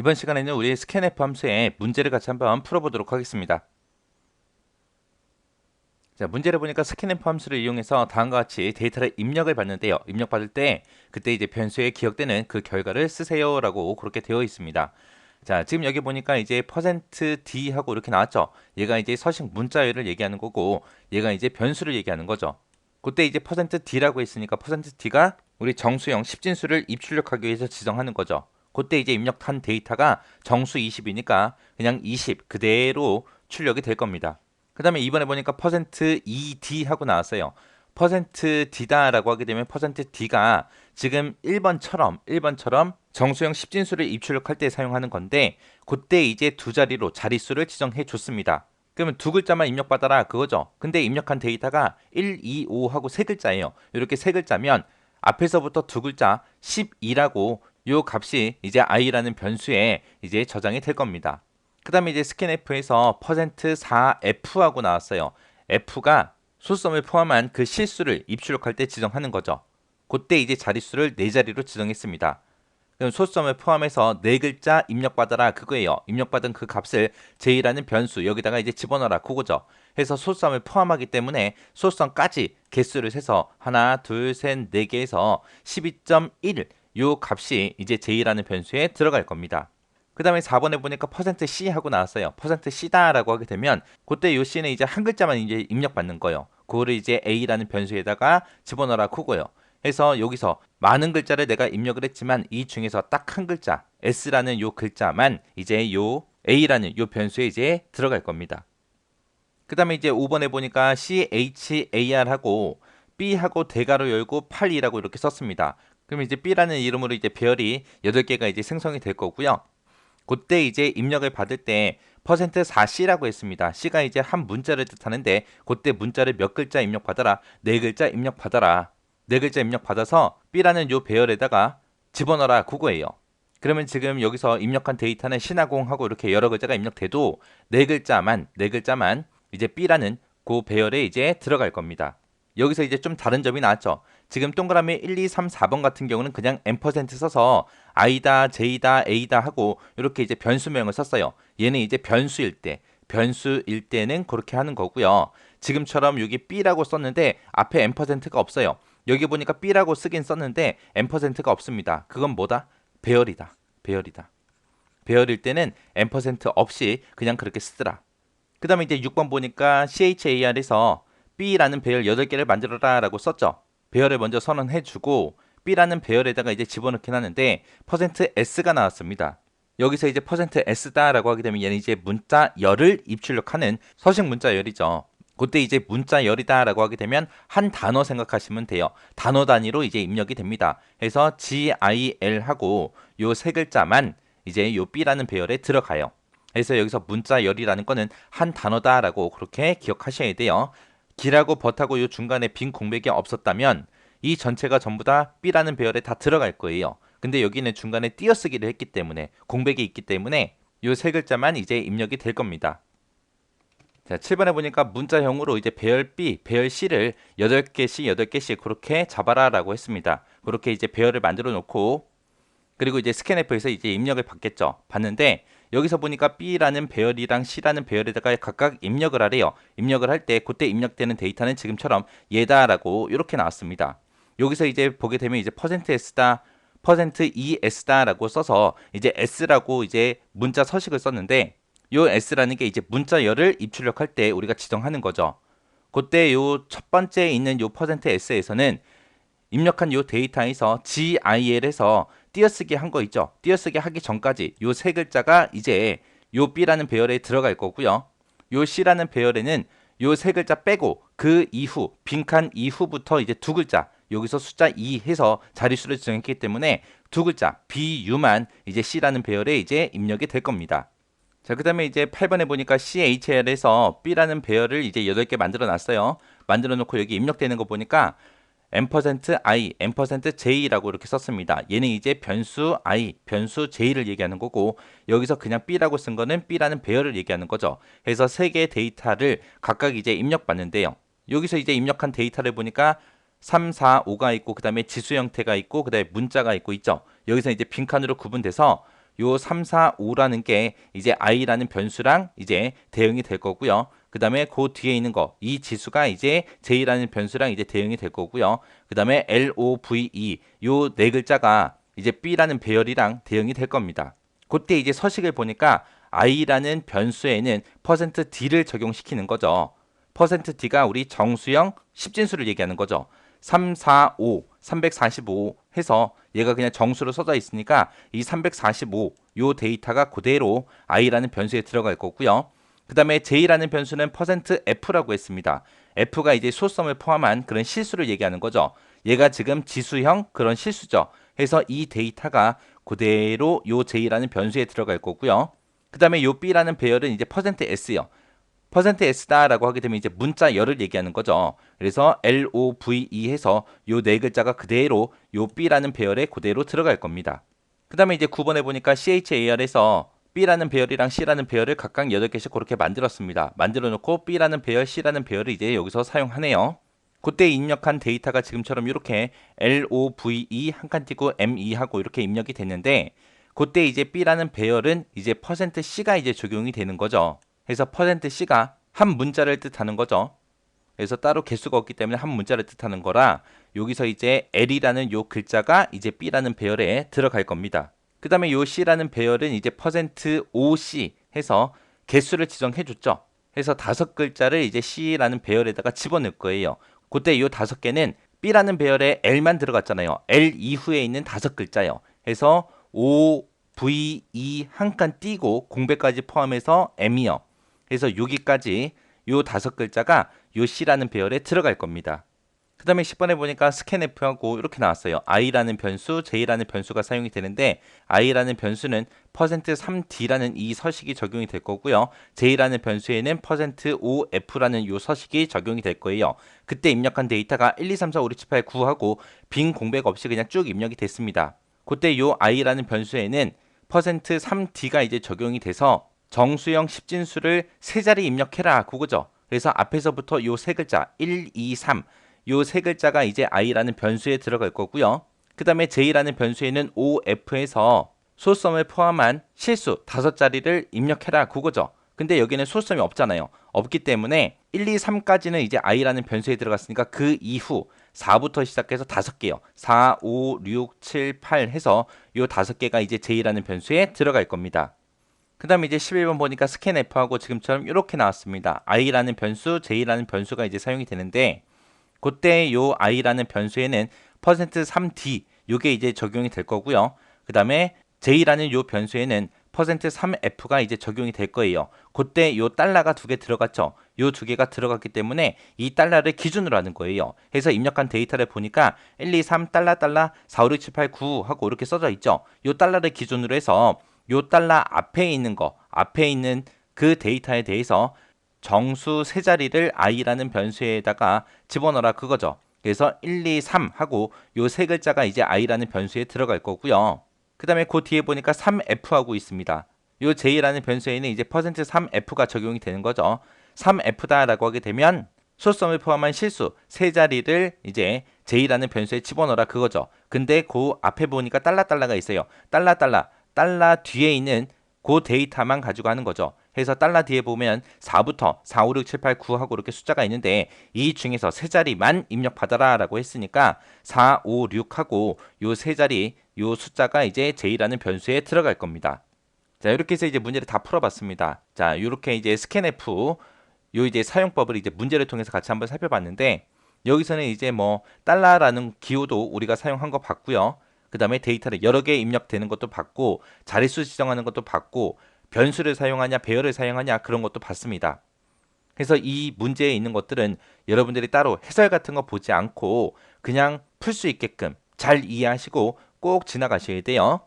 이번 시간에는 우리 스캔F 함수의 문제를 같이 한번 풀어보도록 하겠습니다. 자, 문제를 보니까 스캔F 함수를 이용해서 다음과 같이 데이터를 입력을 받는데요. 입력받을 때 그때 이제 변수에 기억되는 그 결과를 쓰세요 라고 그렇게 되어 있습니다. 자, 지금 여기 보니까 이제 %d 하고 이렇게 나왔죠. 얘가 이제 서식 문자열을 얘기하는 거고 얘가 이제 변수를 얘기하는 거죠. 그때 이제 %d라고 했으니까 %d가 우리 정수형 10진수를 입출력하기 위해서 지정하는 거죠. 그때 이제 입력한 데이터가 정수 20이니까 그냥 20 그대로 출력이 될 겁니다. 그 다음에 이번에 보니까 %ed 하고 나왔어요. %d다라고 하게 되면 %d가 지금 1번처럼 1번처럼 정수형 10진수를 입출력할 때 사용하는 건데 그때 이제 두 자리로 자릿수를 지정해 줬습니다. 그러면 두 글자만 입력받아라 그거죠. 근데 입력한 데이터가 1, 2, 5 하고 세 글자예요. 이렇게 세 글자면 앞에서부터 두 글자 12라고 요 값이 이제 i라는 변수에 이제 저장이 될 겁니다. 그 다음에 이제 스캔F에서 %4f하고 나왔어요. f가 소수점을 포함한 그 실수를 입출력할 때 지정하는 거죠. 그때 이제 자릿수를 네 자리로 지정했습니다. 그럼 소수점을 포함해서 네 글자 입력받아라 그거예요. 입력받은 그 값을 j라는 변수 여기다가 이제 집어넣어라 그거죠. 해서 소수점을 포함하기 때문에 소수점까지 개수를 세서 하나, 둘, 셋, 네 개에서 12.1 요 값이 이제 j라는 변수에 들어갈 겁니다. 그 다음에 4번에 보니까 %c 하고 나왔어요. %c다 라고 하게 되면 그때 요 c는 이제 한 글자만 이제 입력받는 거예요. 그거를 이제 a라는 변수에다가 집어넣어라 크고요. 해서 여기서 많은 글자를 내가 입력을 했지만 이 중에서 딱 한 글자 s라는 요 글자만 이제 요 a라는 요 변수에 이제 들어갈 겁니다. 그 다음에 이제 5번에 보니까 char하고 b하고 대괄호 열고 8이라고 이렇게 썼습니다. 그럼 이제 B라는 이름으로 이제 배열이 8개가 이제 생성이 될 거고요. 그때 이제 입력을 받을 때 퍼센트 4C라고 했습니다. C가 이제 한 문자를 뜻하는데 그때 문자를 몇 글자 입력 받아라. 네 글자 입력 받아라. 네 글자 입력 받아서 B라는 요 배열에다가 집어넣어라 그거예요. 그러면 지금 여기서 입력한 데이터는 신화공하고 이렇게 여러 글자가 입력돼도 네 글자만 네 글자만 이제 B라는 그 배열에 이제 들어갈 겁니다. 여기서 이제 좀 다른 점이 나왔죠. 지금 동그라미 1, 2, 3, 4번 같은 경우는 그냥 m% 써서 i다, j다, a다 하고 이렇게 이제 변수명을 썼어요. 얘는 이제 변수일 때, 변수일 때는 그렇게 하는 거고요. 지금처럼 여기 b라고 썼는데 앞에 m%가 없어요. 여기 보니까 b라고 쓰긴 썼는데 m%가 없습니다. 그건 뭐다? 배열이다. 배열이다. 배열일 때는 m% 없이 그냥 그렇게 쓰더라. 그 다음에 이제 6번 보니까 char에서 B라는 배열 8개를 만들어라 라고 썼죠. 배열을 먼저 선언해 주고 B라는 배열에다가 이제 집어넣긴 하는데 %s가 나왔습니다. 여기서 이제 %s다라고 하게 되면 얘는 이제 문자 열을 입출력하는 서식 문자 열이죠. 그때 이제 문자 열이다라고 하게 되면 한 단어 생각하시면 돼요. 단어 단위로 이제 입력이 됩니다. 그래서 GIL 하고 요 세 글자만 이제 요 B라는 배열에 들어가요. 그래서 여기서 문자 열이라는 거는 한 단어다라고 그렇게 기억하셔야 돼요. 기라고 버하고 요 중간에 빈 공백이 없었다면 이 전체가 전부 다 B라는 배열에 다 들어갈 거예요. 근데 여기는 중간에 띄어쓰기를 했기 때문에 공백이 있기 때문에 요 세 글자만 이제 입력이 될 겁니다. 자, 7번에 보니까 문자형으로 이제 배열 B, 배열 C를 8개씩 8개씩 그렇게 잡아라 라고 했습니다. 그렇게 이제 배열을 만들어 놓고 그리고 이제 스캔F에서 이제 입력을 받겠죠. 받는데 여기서 보니까 B라는 배열이랑 C라는 배열에다가 각각 입력을 하래요. 입력을 할 때 그때 입력되는 데이터는 지금처럼 얘다라고 이렇게 나왔습니다. 여기서 이제 보게 되면 이제 %s다 %es다라고 써서 이제 s라고 이제 문자 서식을 썼는데 요 s라는 게 이제 문자 열을 입출력할 때 우리가 지정하는 거죠. 그때 요 첫 번째 있는 요 %s에서는 입력한 요 데이터에서 GIL에서 띄어쓰기 한 거 있죠. 띄어쓰기 하기 전까지 요 세 글자가 이제 요 B라는 배열에 들어갈 거고요. 요 C라는 배열에는 요 세 글자 빼고 그 이후 빈칸 이후부터 이제 두 글자 여기서 숫자 2 해서 자릿수를 지정했기 때문에 두 글자 BU만 이제 C라는 배열에 이제 입력이 될 겁니다. 자, 그 다음에 이제 8번에 보니까 CHL에서 B라는 배열을 이제 8개 만들어 놨어요. 만들어 놓고 여기 입력되는 거 보니까 m%i, m%j라고 이렇게 썼습니다. 얘는 이제 변수 i, 변수 j를 얘기하는 거고 여기서 그냥 b라고 쓴 거는 b라는 배열을 얘기하는 거죠. 그래서 세 개의 데이터를 각각 이제 입력받는데요. 여기서 이제 입력한 데이터를 보니까 3, 4, 5가 있고 그 다음에 지수 형태가 있고 그 다음에 문자가 있고 있죠. 여기서 이제 빈칸으로 구분돼서 요 3, 4, 5라는 게 이제 i라는 변수랑 이제 대응이 될 거고요. 그 다음에 그 뒤에 있는 거, 이 지수가 이제 j라는 변수랑 이제 대응이 될 거고요. 그 다음에 l, o, v, e 요 네 글자가 이제 b라는 배열이랑 대응이 될 겁니다. 그때 이제 서식을 보니까 i라는 변수에는 %d를 적용시키는 거죠. %d가 우리 정수형 십진수를 얘기하는 거죠. 3, 4, 5, 345 해서 얘가 그냥 정수로 써져 있으니까 이 345 요 데이터가 그대로 i라는 변수에 들어갈 거고요. 그 다음에 j라는 변수는 %f라고 했습니다. f가 이제 소수점을 포함한 그런 실수를 얘기하는 거죠. 얘가 지금 지수형 그런 실수죠. 해서 이 데이터가 그대로 요 j라는 변수에 들어갈 거고요. 그 다음에 요 b라는 배열은 이제 %s요. %s다라고 하게 되면 이제 문자 열을 얘기하는 거죠. 그래서 LOVE 해서 요 네 글자가 그대로 요 B라는 배열에 그대로 들어갈 겁니다. 그 다음에 이제 9번에 보니까 CHAR에서 B라는 배열이랑 C라는 배열을 각각 8개씩 그렇게 만들었습니다. 만들어 놓고 B라는 배열, C라는 배열을 이제 여기서 사용하네요. 그때 입력한 데이터가 지금처럼 이렇게 LOVE 한칸 띄고 ME 하고 이렇게 입력이 됐는데 그때 이제 B라는 배열은 이제 %C가 이제 적용이 되는 거죠. 그래서 %C가 한 문자를 뜻하는 거죠. 그래서 따로 개수가 없기 때문에 한 문자를 뜻하는 거라 여기서 이제 L이라는 요 글자가 이제 B라는 배열에 들어갈 겁니다. 그 다음에 요 C라는 배열은 이제 %OC 해서 개수를 지정해 줬죠. 해서 다섯 글자를 이제 C라는 배열에다가 집어넣을 거예요. 그때 요 다섯 개는 B라는 배열에 L만 들어갔잖아요. L 이후에 있는 다섯 글자요. 해서 O, V, E 한 칸 띄고 공백까지 포함해서 M이요. 그래서 여기까지 요 다섯 글자가 요 C라는 배열에 들어갈 겁니다. 그 다음에 10번에 보니까 스캔F하고 이렇게 나왔어요. i라는 변수, j라는 변수가 사용이 되는데 i라는 변수는 %3d라는 이 서식이 적용이 될 거고요. j라는 변수에는 %5f라는 요 서식이 적용이 될 거예요. 그때 입력한 데이터가 1, 2, 3, 4, 5, 6, 7, 8, 9하고 빈 공백 없이 그냥 쭉 입력이 됐습니다. 그때 요 i라는 변수에는 %3d가 이제 적용이 돼서 정수형 십진수를 세 자리 입력해라 그거죠. 그래서 앞에서부터 요 세 글자 1, 2, 3 요 세 글자가 이제 i라는 변수에 들어갈 거고요. 그 다음에 j라는 변수에는 of에서 소수점을 포함한 실수 다섯 자리를 입력해라 그거죠. 근데 여기는 소수점이 없잖아요. 없기 때문에 1, 2, 3까지는 이제 i라는 변수에 들어갔으니까 그 이후 4부터 시작해서 다섯 개요. 4, 5, 6, 7, 8 해서 요 다섯 개가 이제 j라는 변수에 들어갈 겁니다. 그 다음에 이제 11번 보니까 스캔F하고 지금처럼 이렇게 나왔습니다. i라는 변수, j라는 변수가 이제 사용이 되는데 그때 요 i라는 변수에는 %3d 요게 이제 적용이 될 거고요. 그 다음에 j라는 요 변수에는 %3f가 이제 적용이 될 거예요. 그때 요 달러가 두 개 들어갔죠. 요 두 개가 들어갔기 때문에 이 달러를 기준으로 하는 거예요. 해서 입력한 데이터를 보니까 1, 2, 3 달러 달러 4, 5, 6, 7, 8, 9 하고 이렇게 써져 있죠. 요 달러를 기준으로 해서 요 달러 앞에 있는 거, 앞에 있는 그 데이터에 대해서 정수 세 자리를 i라는 변수에다가 집어넣어라 그거죠. 그래서 1, 2, 3 하고 요 세 글자가 이제 i라는 변수에 들어갈 거고요. 그 다음에 그 뒤에 보니까 3f하고 있습니다. 요 j라는 변수에는 이제 %3f가 적용이 되는 거죠. 3f다라고 하게 되면 소수점을 포함한 실수 세 자리를 이제 j라는 변수에 집어넣어라 그거죠. 근데 그 앞에 보니까 달러 달러가 있어요. 달러 달러 뒤에 있는 그 데이터만 가지고 하는 거죠. 해서 달러 뒤에 보면 4부터 4, 5, 6, 7, 8, 9 하고 이렇게 숫자가 있는데 이 중에서 세 자리만 입력받아라 라고 했으니까 4, 5, 6 하고 요 세 자리 요 숫자가 이제 j라는 변수에 들어갈 겁니다. 자 이렇게 해서 이제 문제를 다 풀어봤습니다. 자 이렇게 이제 스캔F 요 이제 사용법을 이제 문제를 통해서 같이 한번 살펴봤는데 여기서는 이제 뭐 달러라는 기호도 우리가 사용한 거 봤고요. 그 다음에 데이터를 여러 개 입력되는 것도 봤고 자릿수 지정하는 것도 봤고 변수를 사용하냐 배열을 사용하냐 그런 것도 봤습니다. 그래서 이 문제에 있는 것들은 여러분들이 따로 해설 같은 거 보지 않고 그냥 풀 수 있게끔 잘 이해하시고 꼭 지나가셔야 돼요.